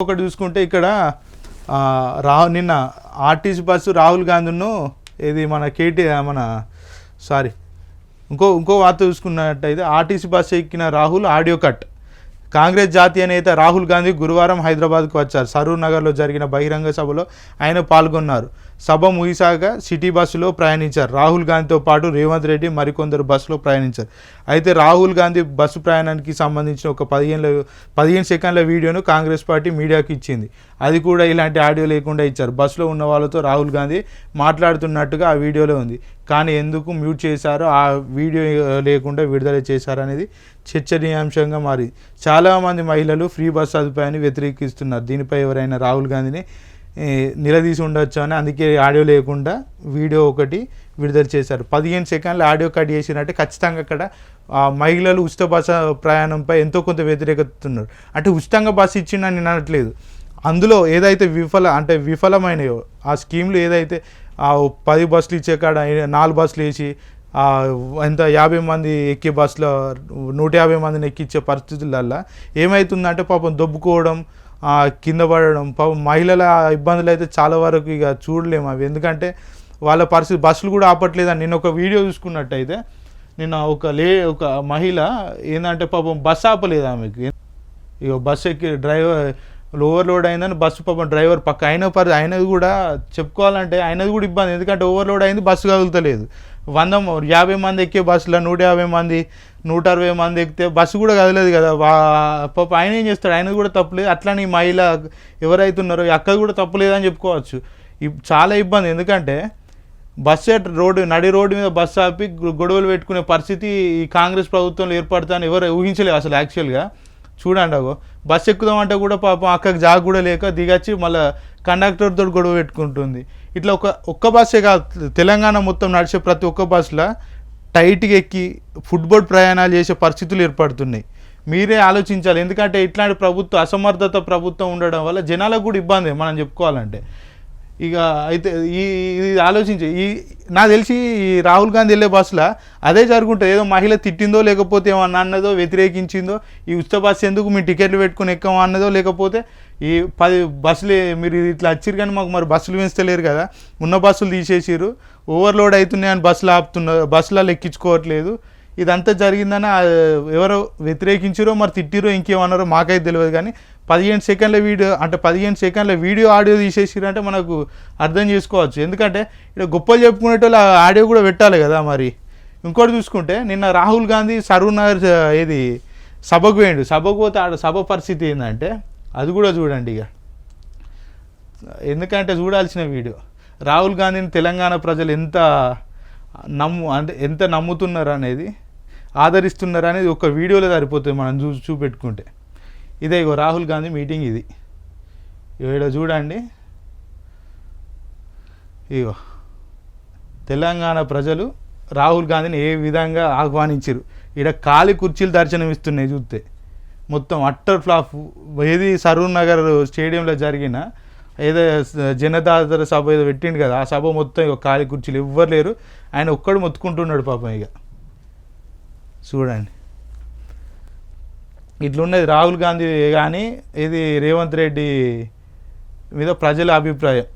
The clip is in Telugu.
ఒకటి చూసుకుంటే ఇక్కడ ఆ, రా నిన్న ఆర్టీసీ బస్సు రాహుల్ గాంధీను ఇది మన కేటీ మన సారీ ఇంకో ఇంకో వార్త చూసుకున్నట్టయితే ఆర్టీసీ బస్సు ఎక్కిన రాహుల్ ఆడియో కట్. కాంగ్రెస్ జాతీయ నేత రాహుల్ గాంధీ గురువారం హైదరాబాద్కు వచ్చారు. సరూర్ నగర్లో జరిగిన బహిరంగ సభలో ఆయన పాల్గొన్నారు. సభ ముగిసాక సిటీ బస్సులో ప్రయాణించారు. రాహుల్ గాంధీతో పాటు రేవంత్ రెడ్డి మరికొందరు బస్సులో ప్రయాణించారు. అయితే రాహుల్ గాంధీ బస్సు ప్రయాణానికి సంబంధించిన ఒక పదిహేను పదిహేను సెకండ్ల వీడియోను కాంగ్రెస్ పార్టీ మీడియాకి ఇచ్చింది. అది కూడా ఇలాంటి ఆడియో లేకుండా ఇచ్చారు. బస్సులో ఉన్న వాళ్ళతో రాహుల్ గాంధీ మాట్లాడుతున్నట్టుగా ఆ వీడియోలో ఉంది. కానీ ఎందుకు మ్యూట్ చేశారో ఆ వీడియో లేకుండా విడుదల చేశారనేది చర్చనీయాంశంగా మారింది. చాలామంది మహిళలు ఫ్రీ బస్ సదుపాయాన్ని వ్యతిరేకిస్తున్నారు. దీనిపై ఎవరైనా రాహుల్ గాంధీని నిలదీసి ఉండొచ్చు అని అందుకే ఆడియో లేకుండా వీడియో ఒకటి విడుదల చేశారు. పదిహేను సెకండ్లు ఆడియో కట్ చేసినట్టే ఖచ్చితంగా అక్కడ ఆ మహిళలు ఉచిత బస ప్రయాణంపై ఎంతో కొంత వ్యతిరేకతున్నారు అంటే ఉచితంగా బస్సు ఇచ్చిండని నేను అనట్లేదు. అందులో ఏదైతే విఫల అంటే విఫలమైనయో ఆ స్కీమ్లు ఏదైతే పది బస్సులు ఇచ్చే కాడ నాలుగు బస్సులు వేసి ఎంత యాభై మంది ఎక్కే బస్సులో నూట యాభై మందిని ఎక్కించే పరిస్థితులల్లో ఏమవుతుందంటే పాపం దొబ్బుకోవడం కింద పడడం పాపం మహిళల ఇబ్బందులు అయితే చాలా వరకు ఇక చూడలేము అవి. ఎందుకంటే వాళ్ళ పరిస్థితి బస్సులు కూడా ఆపట్లేదని నేను ఒక వీడియో చూసుకున్నట్టయితే నిన్న ఒక లే ఒక మహిళ ఏంటంటే పాపం బస్సు ఆపలేదు ఆమెకి. ఇక బస్సు ఎక్కి డ్రైవర్ ఓవర్లోడ్ అయిందని బస్సు పాపం డ్రైవర్ పక్క అయిన పరి అయినది కూడా చెప్పుకోవాలంటే అయినది కూడా ఇబ్బంది. ఎందుకంటే ఓవర్లోడ్ అయింది బస్సు కదులుతలేదు. వంద యాభై మంది ఎక్కే బస్సులో నూట యాభై మంది నూట అరవై మంది ఎక్కితే బస్సు కూడా కదలేదు కదా. పాప ఆయన ఏం చేస్తాడు? ఆయన కూడా తప్పులేదు అట్లానే ఈ మహిళ ఎవరైతే ఉన్నారో అక్క కూడా తప్పులేదని చెప్పుకోవచ్చు. చాలా ఇబ్బంది. ఎందుకంటే బస్సు రోడ్డు నడి రోడ్డు మీద బస్సు ఆపి గొడవలు పెట్టుకునే పరిస్థితి ఈ కాంగ్రెస్ ప్రభుత్వంలో ఏర్పడతాను ఎవరు ఊహించలేదు అసలు యాక్చువల్గా చూడండి అగో. బస్సు ఎక్కుదామంటే కూడా పాపం అక్కకి జాగ కూడా లేక దిగచ్చి మళ్ళీ కండక్టర్తో గొడవ పెట్టుకుంటుంది. ఇట్లా ఒక ఒక్క బస్సే కాదు తెలంగాణ మొత్తం నడిచే ప్రతి ఒక్క బస్సులో టైట్గా ఎక్కి ఫుట్బాల్ ప్రయాణాలు చేసే పరిస్థితులు ఏర్పడుతున్నాయి. మీరే ఆలోచించాలి. ఎందుకంటే ఇట్లాంటి ప్రభుత్వం అసమర్థత ప్రభుత్వం ఉండడం వల్ల జనాలకు కూడా ఇబ్బంది మనం చెప్పుకోవాలంటే. ఇక అయితే ఈ ఇది ఆలోచించి. ఈ నాకు తెలిసి ఈ రాహుల్ గాంధీ వెళ్ళే బస్సులో అదే జరుగుంటుంది. ఏదో మహిళ తిట్టిందో లేకపోతే ఏమన్నా అన్నదో వ్యతిరేకించిందో ఈ ఉచిత బస్సు ఎందుకు మీ టికెట్లు పెట్టుకుని ఎక్కమో అన్నదో లేకపోతే ఈ పది బస్సులు మీరు ఇట్లా వచ్చారు కానీ మాకు మరి బస్సులు పెంచలేరు కదా. ఉన్న బస్సులు తీసేసిర్రు. ఓవర్లోడ్ అవుతున్నాయని బస్సులు ఆపుతున్నారు బస్సులలో ఎక్కించుకోవట్లేదు. ఇదంతా జరిగిందని ఎవరో వ్యతిరేకించారో మరి తిట్టిరో ఇంకేమన్నారో మాకైతే తెలియదు కానీ పదిహేను సెకండ్ల వీడియో అంటే పదిహేను సెకండ్ల వీడియో ఆడియో తీసేసిరంటే మనకు అర్థం చేసుకోవచ్చు. ఎందుకంటే ఇక్కడ గొప్పలు చెప్పుకునేటోళ్ళు ఆడియో కూడా పెట్టాలి కదా మరి. ఇంకోటి చూసుకుంటే నిన్న రాహుల్ గాంధీ సరూనగర్ ఆ, ఏది సభకు పోయిండు. సభకు పోతే ఆడ సభ పరిస్థితి ఏంటంటే అది కూడా చూడండి ఇక. ఎందుకంటే చూడాల్సిన వీడియో. రాహుల్ గాంధీని తెలంగాణ ప్రజలు ఎంత నమ్ము అంటే ఎంత నమ్ముతున్నారు అనేది ఆదరిస్తున్నారు అనేది ఒక వీడియోలో సరిపోతుంది మనం చూ చూపెట్టుకుంటే. ఇదే ఇగో రాహుల్ గాంధీ మీటింగ్ ఇది. ఇక్కడ చూడండి. ఇగో తెలంగాణ ప్రజలు రాహుల్ గాంధీని ఏ విధంగా ఆహ్వానించారు ఇక్కడ ఖాళీ కుర్చీలు దర్శనం ఇస్తున్నాయి చూస్తే. మొత్తం అట్టర్ ఫ్లాప్ ఏది సరూర్ నగర్ స్టేడియంలో జరిగిన ఏదో జనతాదర సభ ఏదో పెట్టిండు కదా ఆ సభ మొత్తం ఇక ఖాళీ కుర్చీలు ఎవ్వరు లేరు. ఆయన ఒక్కడు మొత్తుకుంటున్నాడు పాపం ఇక చూడండి. ఇట్లున్నది రాహుల్ గాంధీ కానీ ఇది రేవంత్ రెడ్డి మీద ప్రజల అభిప్రాయం.